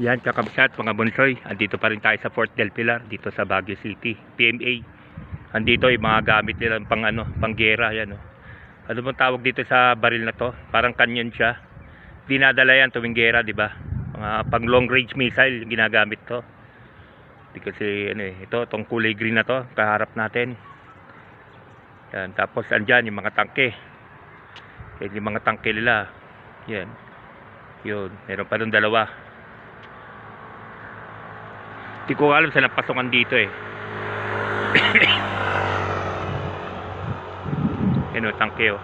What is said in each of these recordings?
Yan, kakabsat, mga bonsoy. Andito pa rin tayo sa Fort Del Pilar, dito sa Baguio City. PMA. Andito yung mga gamit nila pang ano, pang gera, yan oh. Ano bang tawag dito sa baril na to? Parang canyon siya. Dinadala yan tuwing gera, di ba? Mga pang long range missile ginagamit to. Di kasi ano eh, ito, tong kulay green na to, kaharap natin. Yan, tapos andyan yung mga tangke. Yan yung mga tangke nila. Yan. Yun, meron pa doon dalawa. Hindi ko alam saan napasokan dito eh. Yan o, tangke o.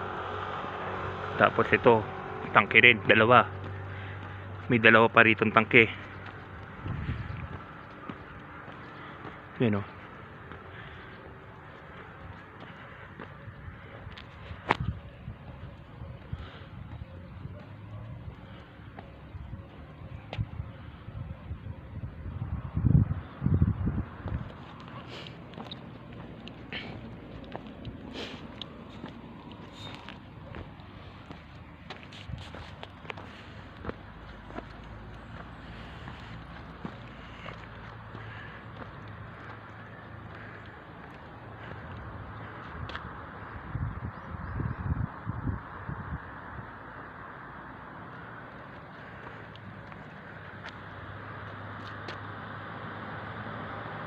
Tapos ito, tangke rin, dalawa. May dalawa pa rito tangke. Yan o.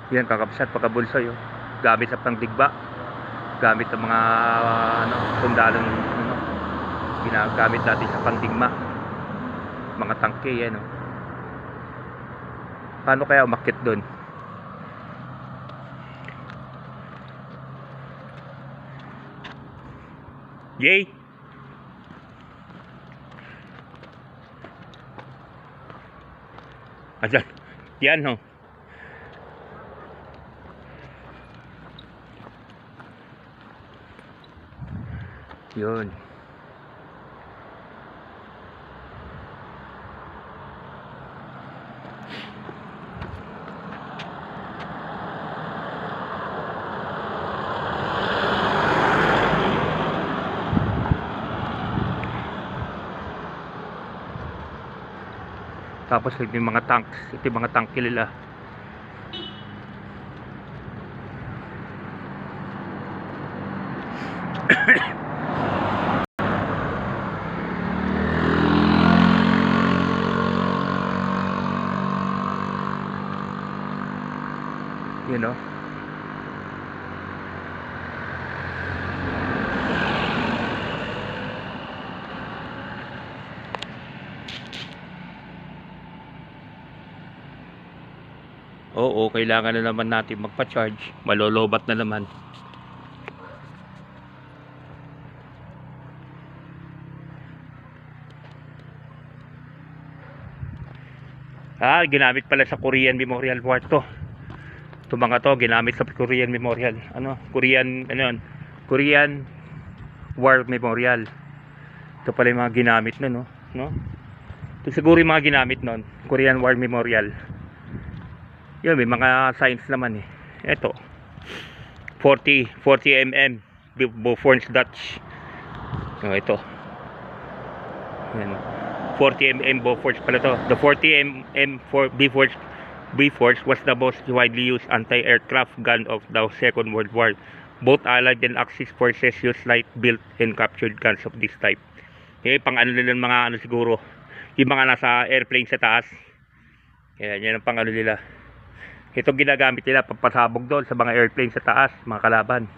Yan, kakabsat, pagkabulsoy. Oh. Gamit sa pangdigba. Gamit ng mga ano, sundalong ano, ginagamit natin sa pandigma. Mga tangke yan. Oh. Paano kaya umakit doon? Yay! Ayan. Yan, oh. Yun. Tapos ito yung mga tanks, ito yung mga tank nila. You know Oo, kailangan na naman natin magpa-charge. Malolobat na naman. Ah, ginamit pala sa Korean Memorial War to. Ito mga to, ginamit sa Korean Memorial. Ano? Korean, ano yun? Korean War Memorial. Ito pala yung mga ginamit nun, no? no? Ito siguro yung mga ginamit nun. Korean War Memorial. Yun, may mga signs naman eh. Ito. 40, 40 mm. Bofors Dutch. Oh, ito. Yan. 40 mm Bofors pala to. The 40 mm for Bofors B-Force was the most widely used anti-aircraft gun of the Second World War. Both Allied and Axis forces used light-built and captured guns of this type. Eh, pang ano nila mga ano siguro, yung mga nasa airplane sa taas. Yan, yan ang pang ano nila. Itong ginagamit nila pagpasabog doon sa mga airplane sa taas, mga kalaban.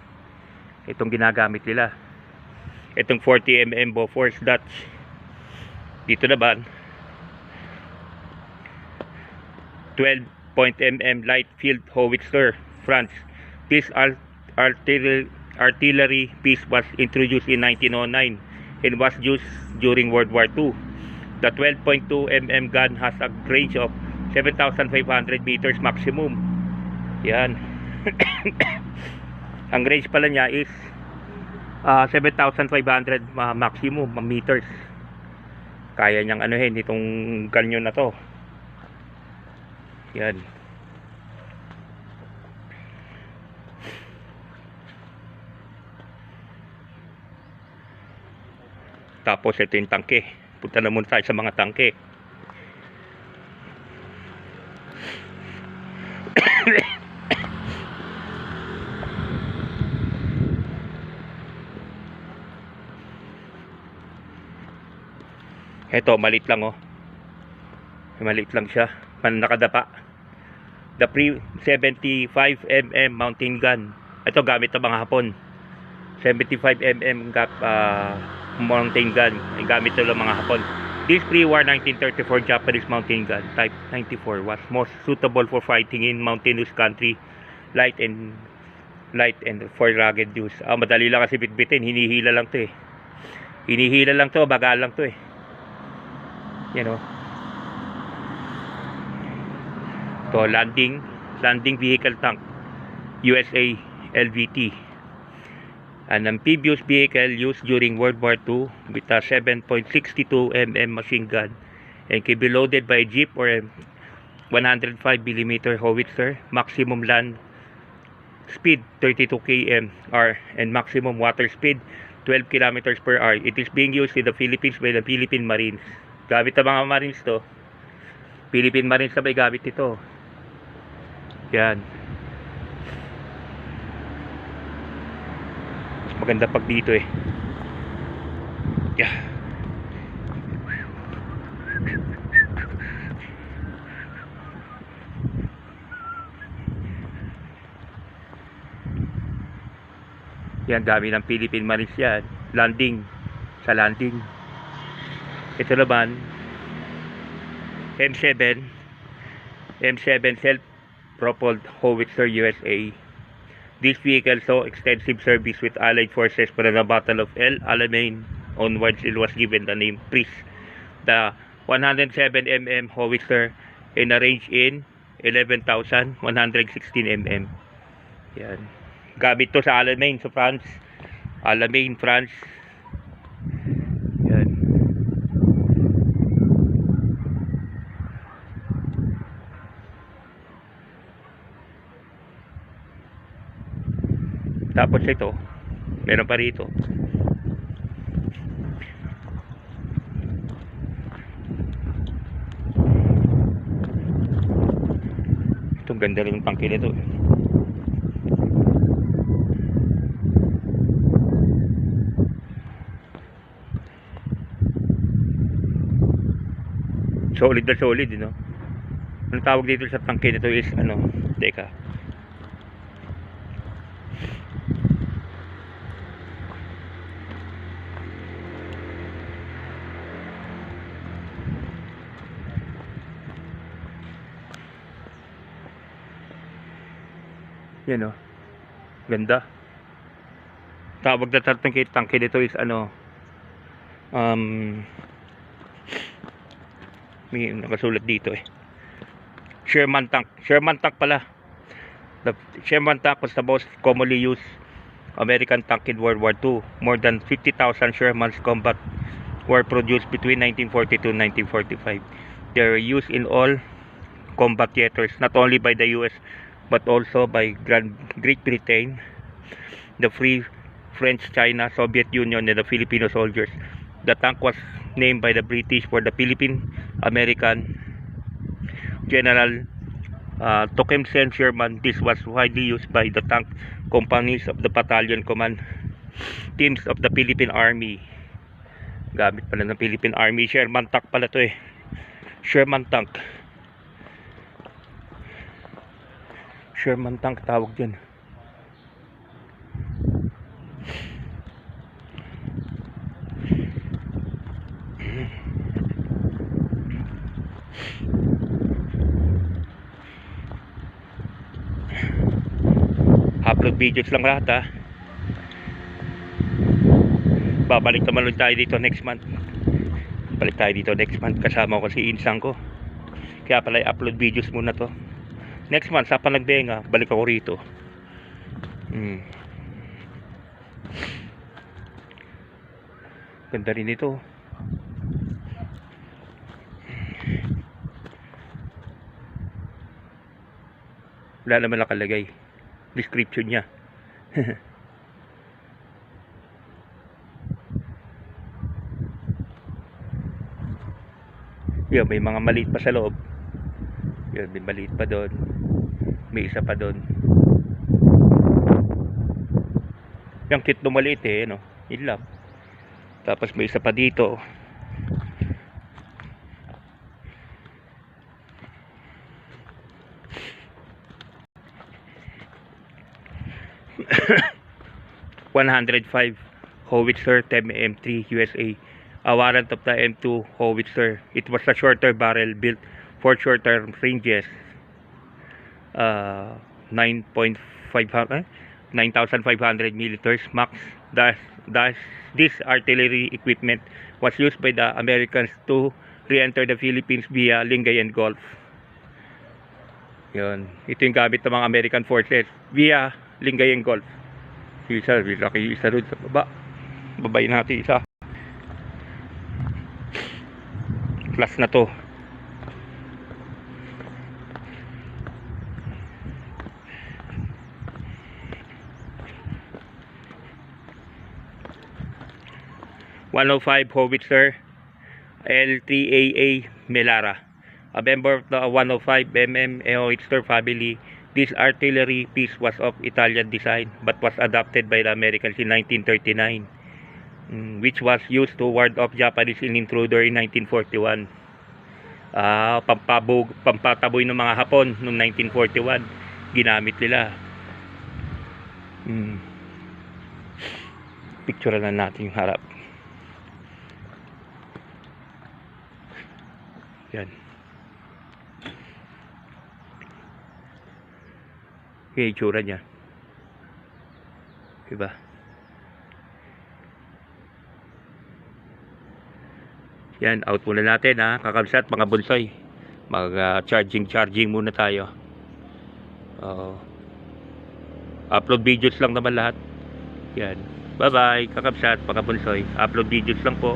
Itong ginagamit nila. Itong 40mm Bofors Dutch. Dito na ba? 12.mm light field howitzer France. This artillery, artillery piece was introduced in 1909 and was used during World War II. The 12.2mm gun has a range of 7,500 meters maximum. Yan. Ang range pala niya is uh, 7,500 uh, maximum meters. Kaya niyang anuhin itong ganyo na to yan tapos ito yung tangke punta na muna tayo sa mga tangke Heto, malit lang oh. Malit lang siya. Man nakadapa. The pre 75mm mountain gun. Ito gamit ng mga Hapon. 75mm gap ah, mountain gun. Ay gamit ito ng mga Hapon. This pre-war 1934 Japanese mountain gun type 94 was most suitable for fighting in mountainous country, light and light and for rugged use. Ah, madali lang kasi bitbitin, hinihila lang 'to eh. Hinihila lang 'to, bagal lang 'to eh. Yan oh. To landing landing vehicle tank USA LVT. An amphibious vehicle used during World War II with a 7.62 mm machine gun and can be loaded by jeep or a 105 mm howitzer. Maximum land speed 32 km r and maximum water speed 12 kilometers per hour. It is being used in the Philippines by the Philippine Marines. Gamit ng mga Marines to. Philippine Marines na may gamit ito. Yan. Maganda pag dito eh. Yeah. Yan, dami ng Philippine Marines yan. Landing. Sa landing. Ito naman, M7. M7 self-propelled howitzer USA. This vehicle saw extensive service with Allied forces for the Battle of El Alamein. Onwards, it was given the name Priest. The 107mm howitzer in a range in 11,116 mm. Yan. Gamit to sa Alamein, sa France. Alamein, France. Yan. Tapos ito, meron pa rito. Itong ganda rin ng tangke nito. Solid na solid, eh, no? Ang tawag dito sa tangke nito is ano, teka. Yan o. Ganda. Tawag na tangke, tangke dito is ano, um, may nakasulat dito eh. Sherman tank. Sherman tank pala. The Sherman tank was the most commonly used American tank in World War II. More than 50,000 Sherman's combat were produced between 1942 and 1945. They were used in all combat theaters, not only by the US but also by Grand Great Britain, the Free French, China, Soviet Union, and the Filipino soldiers. The tank was named by the British for the Philippine American General uh, Tecumseh Sherman. This was widely used by the tank companies of the battalion command teams of the Philippine Army. Gamit pala ng Philippine Army. Sherman tank pala to eh. Sherman tank. Sherman tank tawag dyan. upload videos lang lahat ha? Babalik naman ulit tayo dito next month. Balik tayo dito next month. Kasama ko si Insang ko. Kaya pala i-upload videos muna to next month sa panagbenga balik ako rito. Hmm. ganda rin ito. Wala naman nakalagay. Description niya. Yun may mga maliit pa sa loob. Yun may maliit pa doon may isa pa doon. Yung kitlo maliit eh no? ilap tapos may isa pa dito. $105 Howitzer 10M3 USA a. Warrant of the M2 howitzer. It was a shorter barrel built for shorter ranges. Uh, 9.5 eh? 9,500 milliliters max. Thus, thus, this artillery equipment was used by the Americans to re-enter the Philippines via Lingayen Gulf. Yun. Ito yung gamit ng mga American forces via Lingayen Gulf. Isa, laki isa rin sa baba. Babay natin isa. Class na to. ...105 Howitzer L3AA Melara. A member of the 105mm Howitzer family, this artillery piece was of Italian design but was adopted by the Americans in 1939, mm, which was used to ward off Japanese intruder in 1941. Ah, pampabog, pampataboy ng mga Hapon noong 1941, ginamit nila. Mm. Picture na natin yung harap. Yan. Yung itsura niya. Diba? Yan, out muna natin ha, kakabsat mga bunsoy. Mag ah, charging charging muna tayo. Oo. upload videos lang naman lahat. Yan. Bye bye, kakabsat mga bunsoy. Upload videos lang po.